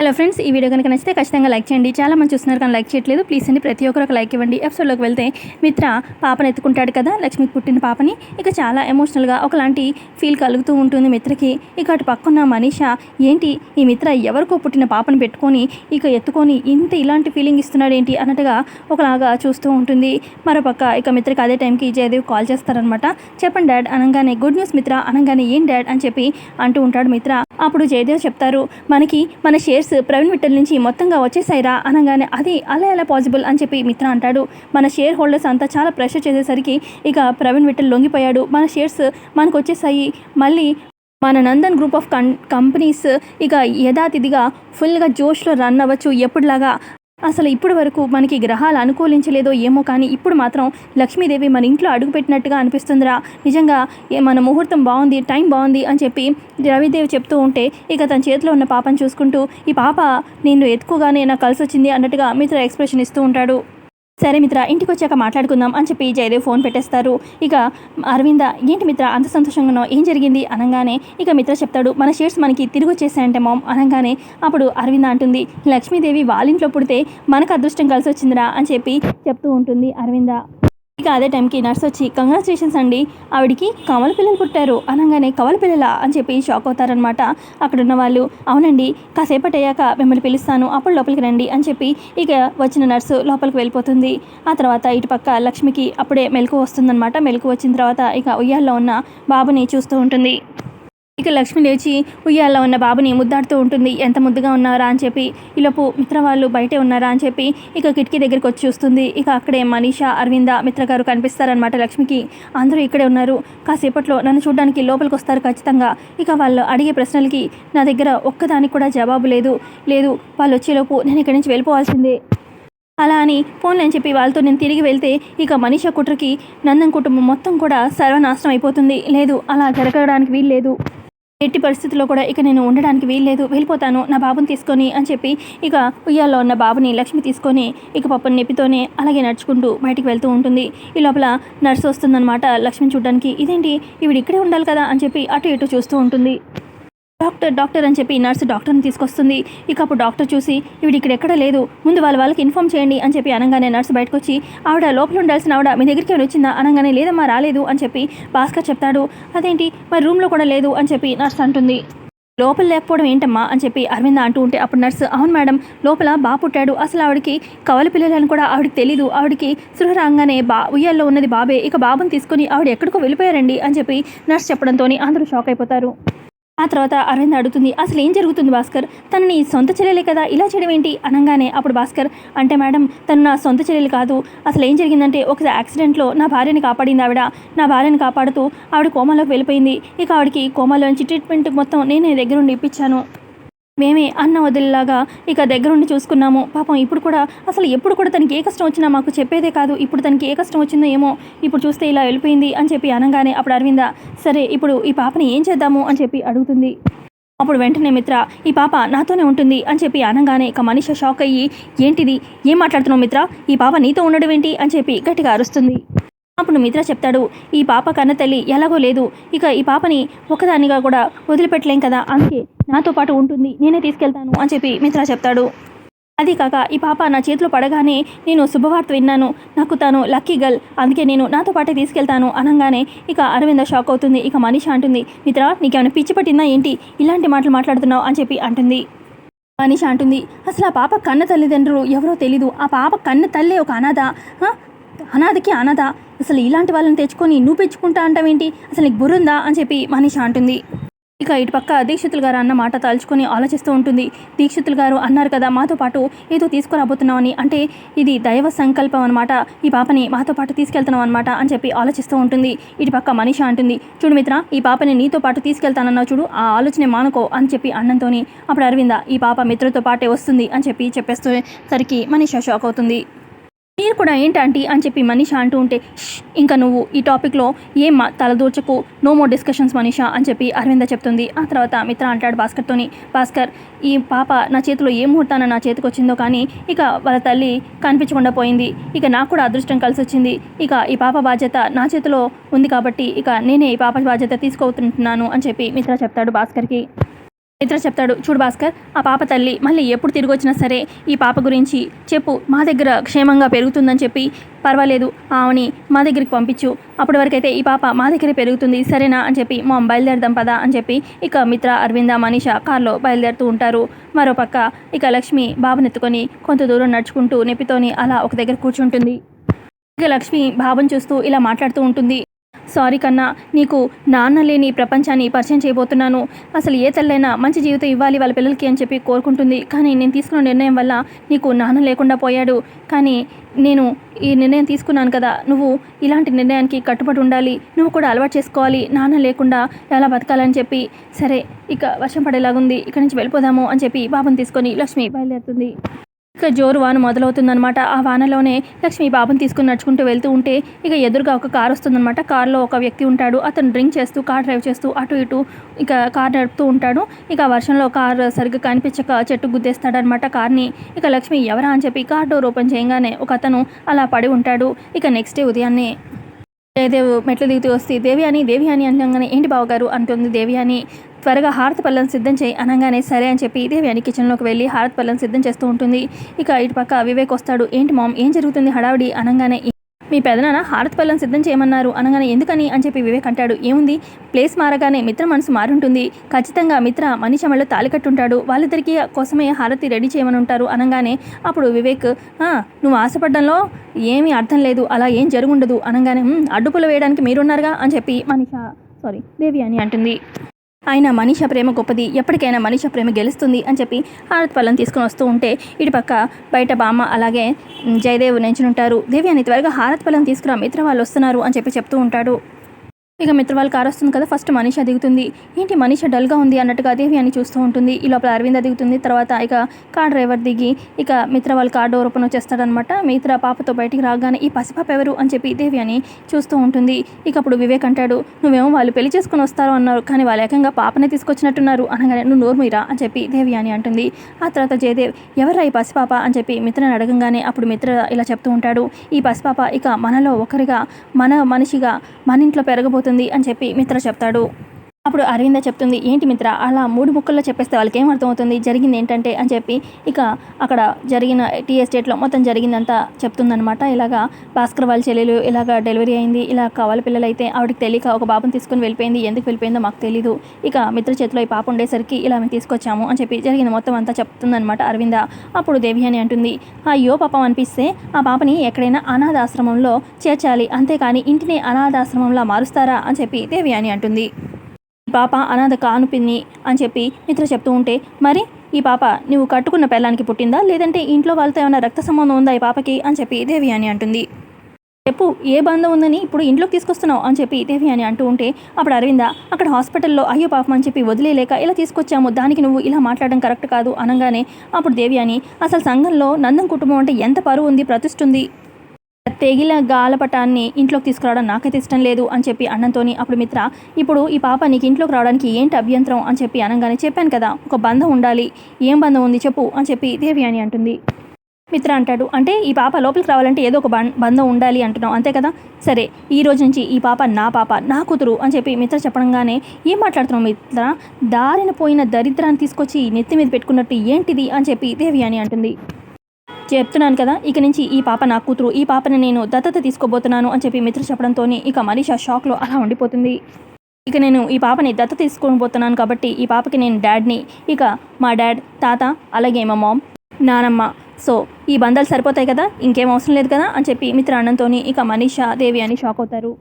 Hello friends ఈ video కనుక నచ్చితే ఖచ్చితంగా లైక్ చేయండి. చాలా మంది చూస్తున్నారు కానీ లైక్ చేయట్లేదు. ప్లీజ్ అండి ప్రతి ఒక్కరు ఒక లైక్ ఇవ్వండి. ఎపిసోడ్లోకి వెళ్తే మిత్ర పాపను ఎత్తుకుంటాడు కదా లక్ష్మికి పుట్టిన పాపని. ఇక చాలా ఎమోషనల్గా ఒకలాంటి ఫీల్ కలుగుతూ ఉంటుంది మిత్రకి. ఇక అటు పక్కన మనీష ఏంటి ఈ మిత్ర ఎవరికో పుట్టిన పాపను పెట్టుకొని ఇక ఎత్తుకొని ఇంత ఇలాంటి ఫీలింగ్ ఇస్తున్నాడు ఏంటి? అన్నట్టుగా ఒకలాగా చూస్తూ ఉంటుంది. మరోపక్క ఇక మిత్రకి అదే టైంకి జయదేవ్ కాల్ చేస్తారనమాట చెప్పండి డాడ్ అనగానే గుడ్ న్యూస్ మిత్ర అనగానే ఏం డాడ్? అని చెప్పి అంటూ ఉంటాడు మిత్ర. అప్పుడు జయదేవ్ చెప్తారు మనకి మన షేర్స్ ప్రవీణ్ విఠల్ నుంచి మొత్తంగా వచ్చేసాయిరా అనగానే అది అలా ఎలా పాసిబుల్ అని చెప్పి మిత్ర అంటాడు. మన షేర్ హోల్డర్స్ అంతా చాలా ప్రెషర్ చేసేసరికి ఇక ప్రవీణ్ విఠల్ లొంగిపోయాడు. మన షేర్స్ మనకు వచ్చేసాయి మళ్ళీ మన Nandan group of com companies ఇక యథాతిథిగా ఫుల్గా జోష్లో రన్ అవ్వచ్చు. ఎప్పుడులాగా అసలు ఇప్పటి వరకు మనకి గ్రహాలు అనుకూలించలేదో ఏమో కానీ ఇప్పుడు మాత్రం లక్ష్మీదేవి మన ఇంట్లో అడుగుపెట్టినట్టుగా అనిపిస్తుందిరా. నిజంగా ఏ- మన ముహూర్తం బాగుంది టైం బాగుంది అని చెప్పి రవిదేవి చెప్తూ ఉంటే ఇక తన చేతిలో ఉన్న పాపను చూసుకుంటూ ఈ పాప నేను ఎత్తుకోగానే నాకు కలిసి వచ్చింది అన్నట్టుగా మిత్ర ఎక్స్ప్రెషన్ ఇస్తూ ఉంటాడు. సరే మిత్ర ఇంటికి వచ్చాక మాట్లాడుకుందాం అని చెప్పి జయదేవ్ ఫోన్ పెట్టేస్తారు. ఇక అరవింద ఏంటి మిత్ర అంత సంతోషంగానో ఏం జరిగింది? అనగానే ఇక మిత్ర చెప్తాడు మన షేర్స్ మనకి తిరిగి వచ్చేసాయంటే మామ్ అనగానే అప్పుడు అరవింద అంటుంది లక్ష్మీదేవి వాళ్ళింట్లో పుడితే మనకు అదృష్టం కలిసి వచ్చిందిరా అని చెప్పి చెప్తూ ఉంటుంది అరవింద. ఇక అదే టైంకి నర్స్ వచ్చి కంగ్రాచులేషన్స్ అండి ఆవిడికి కవల పిల్లలు పుట్టారు అనగానే కవల పిల్లలా? అని చెప్పి షాక్ అవుతారనమాట అక్కడున్న వాళ్ళు అవునండి కాసేపటి అయ్యాక మిమ్మల్ని పిలుస్తాను అప్పుడు లోపలికి రండి అని చెప్పి ఇక వచ్చిన నర్సు లోపలికి వెళ్ళిపోతుంది. ఆ తర్వాత ఇటుపక్క లక్ష్మికి అప్పుడే మెలకు వస్తుందన్నమాట. మెలకు వచ్చిన తర్వాత ఇక ఉయ్యాల్లో ఉన్న బాబుని చూస్తూ ఉంటుంది. ఇక లక్ష్మి లేచి ఉయ్యాల్లో ఉన్న బాబుని ముద్దాడుతూ ఉంటుంది. ఎంత ముద్దుగా ఉన్నారా అని చెప్పి ఈలోపు మిత్ర వాళ్ళు బయటే ఉన్నారా అని చెప్పి ఇక కిటికీ దగ్గరికి వచ్చి చూస్తుంది. ఇక అక్కడే మనీషా అరవింద మిత్ర గారు కనిపిస్తారనమాట లక్ష్మికి. అందరూ ఇక్కడే ఉన్నారు. కాసేపట్లో నన్ను చూడడానికి లోపలికి వస్తారు ఖచ్చితంగా. ఇక వాళ్ళు అడిగే ప్రశ్నలకి నా దగ్గర ఒక్కదానికి కూడా జవాబు లేదు. లేదు వాళ్ళు వచ్చేలోపు నేను ఇక్కడి నుంచి వెళ్ళిపోవాల్సిందే. అలా అని ఫోన్లు అని చెప్పి వాళ్ళతో నేను తిరిగి వెళ్తే ఇక మనిషా కుట్రకి నందన్ కుటుంబం మొత్తం కూడా సర్వనాశనం అయిపోతుంది. లేదు అలా జరగడానికి వీలు లేదు ఎట్టి పరిస్థితుల్లో కూడా ఇక నేను ఉండడానికి వీల్లేదు. వెళ్ళిపోతాను. నా బాబుని తీసుకొని అని చెప్పి ఇక ఉయ్యాల్లో ఉన్న బాబుని లక్ష్మి తీసుకొని ఇక పప్పని నెప్పితోనే అలాగే నడుచుకుంటూ బయటికి వెళ్తూ ఉంటుంది. ఈ లోపల నర్సు వస్తుందన్నమాట లక్ష్మిని చూడడానికి. ఇదేంటి? ఈవిడ ఇక్కడే ఉండాలి కదా? అని చెప్పి అటు ఇటు చూస్తూ ఉంటుంది. డాక్టర్ డాక్టర్ అని చెప్పి నర్సు డాక్టర్ని తీసుకొస్తుంది. ఇక అప్పుడు డాక్టర్ చూసి ఇవిడ ఇక్కడ ఎక్కడ లేదు. ముందు వాళ్ళ వాళ్ళకి ఇన్ఫామ్ చేయండి అని చెప్పి అనగానే నర్సు బయటకు వచ్చి ఆవిడ లోపల ఉండాల్సిన ఆవిడ మీ దగ్గరికి ఏమైనా వచ్చిందా? అనగానే లేదమ్మా రాలేదు అని చెప్పి భాస్కర్ చెప్తాడు. అదేంటి? మరి రూమ్లో కూడా లేదు అని చెప్పి నర్సు అంటుంది. లోపల లేకపోవడం ఏంటమ్మా? అని చెప్పి అరవింద అంటూ ఉంటే అప్పుడు నర్సు అవును మేడం లోపల బా పుట్టాడు. అసలు ఆవిడకి కవల పిల్లలని కూడా ఆవిడకి తెలీదు. ఆవిడకి సృహ రాగానే బా ఉయ్యాల్లో ఉన్నది బాబే. ఇక బాబుని తీసుకొని ఆవిడ ఎక్కడికో వెళ్ళిపోయారండి అని చెప్పి నర్స్ చెప్పడంతో అందరూ షాక్ అయిపోతారు. ఆ తర్వాత అరవింద్ అడుగుతుంది అసలు ఏం జరుగుతుంది భాస్కర్? తను నీ సొంత చెల్లెలే కదా ఇలా చేయడం ఏంటి? అనగానే అప్పుడు భాస్కర్ అంటే మేడం తను నా సొంత చెల్లెలు కాదు. అసలు ఏం జరిగిందంటే ఒక యాక్సిడెంట్లో నా భార్యని కాపాడింది ఆవిడ. నా భార్యని కాపాడుతూ ఆవిడ కోమాలోకి వెళ్ళిపోయింది. ఇక ఆవిడకి కోమాలోంచి ట్రీట్మెంట్ మొత్తం నేనే దగ్గరుండి ఇప్పించాను. మేమే అన్న వదిలిలాగా ఇక దగ్గరుండి చూసుకున్నాము. పాపం ఇప్పుడు కూడా అసలు ఎప్పుడు కూడా తనకి ఏ కష్టం వచ్చినా మాకు చెప్పేదే కాదు. ఇప్పుడు తనకి ఏ కష్టం వచ్చిందో ఏమో ఇప్పుడు చూస్తే ఇలా వెళ్ళిపోయింది అని చెప్పి అనగానే అప్పుడు అరవింద సరే ఇప్పుడు ఈ పాపని ఏం చేద్దాము? అని చెప్పి అడుగుతుంది. అప్పుడు వెంటనే మిత్ర ఈ పాప నాతోనే ఉంటుంది. అని చెప్పి అనగానే ఇక మనిషి షాక్ అయ్యి ఏంటిది? ఏం మాట్లాడుతున్నావు మిత్ర? ఈ పాప నీతో ఉండడం ఏంటి? అని చెప్పి గట్టిగా అరుస్తుంది. అప్పుడు మిత్ర చెప్తాడు ఈ పాప కన్న తల్లి ఎలాగో లేదు. ఇక ఈ పాపని ఒకదానిగా కూడా వదిలిపెట్టలేం కదా అందుకే నాతో పాటు ఉంటుంది నేనే తీసుకెళ్తాను అని చెప్పి మిత్ర చెప్తాడు. అది కాక ఈ పాప నా చేతిలో పడగానే నేను శుభవార్త విన్నాను. నాకు తాను లక్కీ గర్ల్ అందుకే నేను నాతో పాటే తీసుకెళ్తాను అనగానే ఇక అరవింద షాక్ అవుతుంది. ఇక మనిషి అంటుంది మిత్ర నీకేమైనా పిచ్చి పట్టిందా ఏంటి? ఇలాంటి మాటలు మాట్లాడుతున్నావు అని చెప్పి అంటుంది. మనిషి అంటుంది అసలు ఆ పాప కన్న తల్లిదండ్రులు ఎవరో తెలీదు. ఆ పాప కన్న తల్లే ఒక అనాథ. అనాథకి అనాథ అసలు ఇలాంటి వాళ్ళని తెచ్చుకొని నువ్వు పెంచుకుంటా అంటావేంటి అసలు నీకు బుర్రుందా? అని చెప్పి మనిషి అంటుంది. ఇక ఇటుపక్క దీక్షితులు గారు అన్న మాట తలుచుకొని ఆలోచిస్తూ ఉంటుంది. దీక్షితులు గారు అన్నారు కదా మాతో పాటు ఏదో తీసుకురాబోతున్నామని అంటే ఇది దైవ సంకల్పం అనమాట ఈ పాపని మాతో పాటు తీసుకెళ్తున్నాం అనమాట అని చెప్పి ఆలోచిస్తూ ఉంటుంది. ఇటుపక్క మనిషి అంటుంది. చూడు మిత్ర ఈ పాపని నీతో పాటు తీసుకెళ్తానన్నావు చూడు ఆ ఆలోచనే మానుకో అని చెప్పి అన్నంతోని అప్పుడు అరవింద ఈ పాప మిత్రతో పాటే వస్తుంది అని చెప్పి చెప్పేసరికి మనిషి షాక్ అవుతుంది. మీరు కూడా ఏంటంటే అని చెప్పి మనీష అంటూ ఉంటే ఇంకా నువ్వు ఈ టాపిక్లో ఏం తలదూర్చకు. నో మోర్ డిస్కషన్స్ మనీషా అని చెప్పి అరవింద చెప్తుంది. ఆ తర్వాత మిత్ర అంటాడు భాస్కర్తోని భాస్కర్ ఈ పాప నా చేతిలో ఏ ముహూర్తాన నా చేతికి వచ్చిందో కానీ ఇక వాళ్ళ తల్లి కనిపించకుండా పోయింది. ఇక నాకు కూడా అదృష్టం కలిసి వచ్చింది. ఇక ఈ పాప బాధ్యత నా చేతిలో ఉంది కాబట్టి ఇక నేనే ఈ పాప బాధ్యత తీసుకోవుతుంటున్నాను అని చెప్పి మిత్ర చెప్తాడు భాస్కర్కి. ఇతర చెప్తాడు చూడు భాస్కర్ ఆ పాప తల్లి మళ్ళీ ఎప్పుడు తిరిగి వచ్చినా సరే ఈ పాప గురించి చెప్పు. మా దగ్గర క్షేమంగా పెరుగుతుందని చెప్పి పర్వాలేదు ఆమెని మా దగ్గరికి పంపించు. అప్పటి వరకైతే ఈ పాప మా దగ్గరే పెరుగుతుంది సరేనా? అని చెప్పి మా బయలుదేరదాం పదా అని చెప్పి ఇక మిత్ర అరవింద మనీష కార్లో బయలుదేరుతూ ఉంటారు. మరోపక్క ఇక లక్ష్మి బాబునెత్తుకొని కొంత దూరం నడుచుకుంటూ నెప్పితోని అలా ఒక దగ్గర కూర్చుంటుంది. ఇక లక్ష్మి బాబుని చూస్తూ ఇలా మాట్లాడుతూ ఉంటుంది. సారీ కన్నా నీకు నాన్న లేని ప్రపంచాన్ని పరిచయం చేయబోతున్నాను. అసలు ఏ తల్లైనా మంచి జీవితం ఇవ్వాలి వాళ్ళ పిల్లలకి అని చెప్పి కోరుకుంటుంది. కానీ నేను తీసుకున్న నిర్ణయం వల్ల నీకు నాన్న లేకుండా పోయాడు. కానీ నేను ఈ నిర్ణయం తీసుకున్నాను కదా నువ్వు ఇలాంటి నిర్ణయానికి కట్టుబడి ఉండాలి. నువ్వు కూడా అలవాటు చేసుకోవాలి. నాన్న లేకుండా ఎలా బతకాలని చెప్పి. సరే ఇక వర్షం పడేలాగుంది. ఇక్కడి నుంచి వెళ్ళిపోదాము అని చెప్పి బాబుని తీసుకొని లక్ష్మి బయలుదేరుతుంది. ఇక జోరు వాన మొదలవుతుందనమాట ఆ వానలోనే లక్ష్మి బాబుని తీసుకుని నడుచుకుంటూ వెళ్తూ ఉంటే ఇక ఎదురుగా ఒక కార్ వస్తుందన్నమాట. కార్లో ఒక వ్యక్తి ఉంటాడు. అతను డ్రింక్ చేస్తూ కార్ డ్రైవ్ చేస్తూ అటు ఇటు ఇక కార్ నడుపుతూ ఉంటాడు. ఇక వర్షంలో కార్ సరిగ్గా కనిపించక చెట్టు గుద్దేస్తాడనమాట కార్ని. ఇక లక్ష్మి ఎవరా? అని చెప్పి కార్ డోర్ ఓపెన్ చేయగానే ఒక అతను అలా పడి ఉంటాడు. ఇక నెక్స్ట్ డే ఉదయాన్నే జయదేవ్ మెట్లు దిగుతూ వస్తే దేవి అని దేవి అని అనగానే ఏంటి బావగారు? అంటుంది దేవి అని. త్వరగా హారతి పళ్ళను సిద్ధం చేయి అనగానే సరే అని చెప్పి దేవి అని కిచెన్లోకి వెళ్ళి హారతి పళ్ళను సిద్ధం చేస్తూ ఉంటుంది. ఇక ఇటు పక్క వివేక్ వస్తాడు. ఏంటి మామ్ ఏం జరుగుతుంది హడావిడి? అనగానే మీ పెదనాన్న హారతి పళ్ళను సిద్ధం చేయమన్నారు. అనగానే ఎందుకని? అని చెప్పి వివేక్ అంటాడు. ఏముంది? ప్లేస్ మారగానే మిత్ర మనసు మారుంటుంది. ఖచ్చితంగా మిత్ర మనిషి మెళ్ళలో తాలికట్టుంటాడు వాళ్ళిద్దరికి కోసమే హారతి రెడీ చేయమని ఉంటారు అనగానే అప్పుడు వివేక్ నువ్వు ఆశపడ్డంలో ఏమీ అర్థం లేదు. అలా ఏం జరుగుండదు. అనగానే అడ్డుపులు వేయడానికి మీరున్నారుగా? అని చెప్పి మనిష సారీ దేవి అని అంటుంది. ఆయన మనీష ప్రేమ గొప్పది. ఎప్పటికైనా మనీష ప్రేమ గెలుస్తుంది అని చెప్పి హారత్ పళ్ళని తీసుకుని వస్తూ ఉంటే ఇటు పక్క బయట బామ్మ అలాగే మ్, జయదేవ్ ఉంటారు. దేవి అని త్వరగా హారత్ పళ్ళని తీసుకురా మిత్ర వాళ్ళు వస్తున్నారు అని చెప్పి చెప్తూ ఉంటాడు. ఇక మిత్ర వాళ్ళ కారు వస్తుంది కదా ఫస్ట్ మనీష దిగుతుంది. ఏంటి మనీష డల్గా ఉంది అన్నట్టుగా దేవి అని చూస్తూ ఉంటుంది. ఈ లోపల అరవింద దిగుతుంది. తర్వాత ఇక కార్ డ్రైవర్ దిగి ఇక మిత్ర వాళ్ళ కార్ డోర్ ఓపెన్ వచ్చేస్తాడనమాట మిత్ర పాపతో బయటికి రాగానే ఈ పసిపాప ఎవరు? అని చెప్పి దేవి అని చూస్తూ ఉంటుంది. ఇక అప్పుడు వివేక్ అంటాడు నువ్వేమో వాళ్ళు పెళ్ళి చేసుకుని వస్తారో అన్నారు కానీ వాళ్ళు ఏకంగా పాపనే తీసుకొచ్చినట్టున్నారు అనగానే నువ్వు నోర్మిరా అని చెప్పి దేవి అని అంటుంది. ఆ తర్వాత జయదేవ్ ఎవరా ఈ పసిపాప? అని చెప్పి మిత్రని అడగంగానే అప్పుడు మిత్ర ఇలా చెప్తూ ఉంటాడు ఈ పసిపాప ఇక మనలో ఒకరిగా మన మనిషిగా మన ఇంట్లో పెరగబోతుంది అని చెప్పి మిత్ర చెప్తాడు. అప్పుడు అరవింద చెప్తుంది ఏంటి మిత్ర అలా మూడు ముక్కల్లో చెప్పేస్తే వాళ్ళకి ఏం అర్థమవుతుంది? జరిగింది ఏంటంటే అని చెప్పి ఇక అక్కడ జరిగిన టీ ఎస్టేట్లో మొత్తం జరిగిందంతా చెప్తుందనమాట ఇలాగా భాస్కర్ వాళ్ళ చెల్లెలు ఇలాగ డెలివరీ అయింది. ఇలా కావాలి పిల్లలు అయితే ఆవిడకి తెలియక ఒక బాబుని తీసుకుని వెళ్ళిపోయింది. ఎందుకు వెళ్ళిపోయిందో మాకు తెలీదు. ఇక మిత్ర చేతిలో ఈ పాప ఉండేసరికి ఇలా మేము తీసుకొచ్చాము అని చెప్పి జరిగిన మొత్తం అంతా చెప్తుందనమాట అరవింద. అప్పుడు దేవి అని అంటుంది అయ్యో పాపం అనిపిస్తే ఆ పాపని ఎక్కడైనా అనాథాశ్రమంలో చేర్చాలి. అంతేకాని ఇంటిని అనాథాశ్రమంలో మారుస్తారా? అని చెప్పి దేవి అని అంటుంది. పాప అనాథ కాను పిన్ని అని చెప్పి మిత్ర చెప్తూ ఉంటే మరి ఈ పాప నువ్వు కట్టుకున్న పెళ్ళానికి పుట్టిందా? లేదంటే ఇంట్లో వాళ్ళతో ఏమైనా రక్త సంబంధం ఉందా ఈ పాపకి? అని చెప్పి దేవి అని అంటుంది. చెప్పు ఏ బంధం ఉందని ఇప్పుడు ఇంట్లోకి తీసుకొస్తున్నావు? అని చెప్పి దేవి అని అంటూ ఉంటే అప్పుడు అరవింద అక్కడ హాస్పిటల్లో అయ్యో పాపం అని చెప్పి వదిలేలేక ఇలా తీసుకొచ్చాము దానికి నువ్వు ఇలా మాట్లాడడం కరెక్ట్ కాదు అనగానే అప్పుడు దేవి అని అసలు సంఘంలో నందం కుటుంబం అంటే ఎంత పరువు ఉంది ప్రతిష్ఠ ఉంది తెగిల గాలపటాన్ని ఇంట్లోకి తీసుకురావడం నాకైతే ఇష్టం లేదు అని చెప్పి అన్నంతోని అప్పుడు మిత్ర ఇప్పుడు ఈ పాప నీకు ఇంట్లోకి రావడానికి ఏంటి అభ్యంతరం? అని చెప్పి అనగానే చెప్పాను కదా ఒక బంధం ఉండాలి. ఏం బంధం ఉంది చెప్పు అని చెప్పి దేవి అని అంటుంది. మిత్ర అంటాడు అంటే ఈ పాప లోపలికి రావాలంటే ఏదో ఒక బం- బంధం ఉండాలి అంటున్నావు అంతే కదా? సరే ఈ రోజు నుంచి ఈ పాప నా పాప నా కూతురు అని చెప్పి మిత్ర చెప్పడంగానే ఏం మాట్లాడుతున్నావు మిత్ర? దారిన పోయిన దరిద్రాన్ని తీసుకొచ్చి నెత్తి మీద పెట్టుకున్నట్టు ఏంటిది? అని చెప్పి దేవి అని అంటుంది. చెప్తున్నాను కదా ఇక నుంచి ఈ పాప నా కూతురు ఈ పాపని నేను దత్తత తీసుకోబోతున్నాను అని చెప్పి మిత్ర చెప్పడంతో ఇక మనీషా షాక్లో అలా ఉండిపోతుంది. ఇక నేను ఈ పాపని దత్త తీసుకోబోతున్నాను కాబట్టి ఈ పాపకి నేను డాడ్ని ఇక మా డాడ్ తాత అలాగే మా మామ్ నానమ్మ సో ఈ బంధాలు సరిపోతాయి కదా ఇంకేం అవసరం లేదు కదా అని చెప్పి మిత్ర అన్నంతో ఇక మనీషా దేవి అని షాక్ అవుతారు.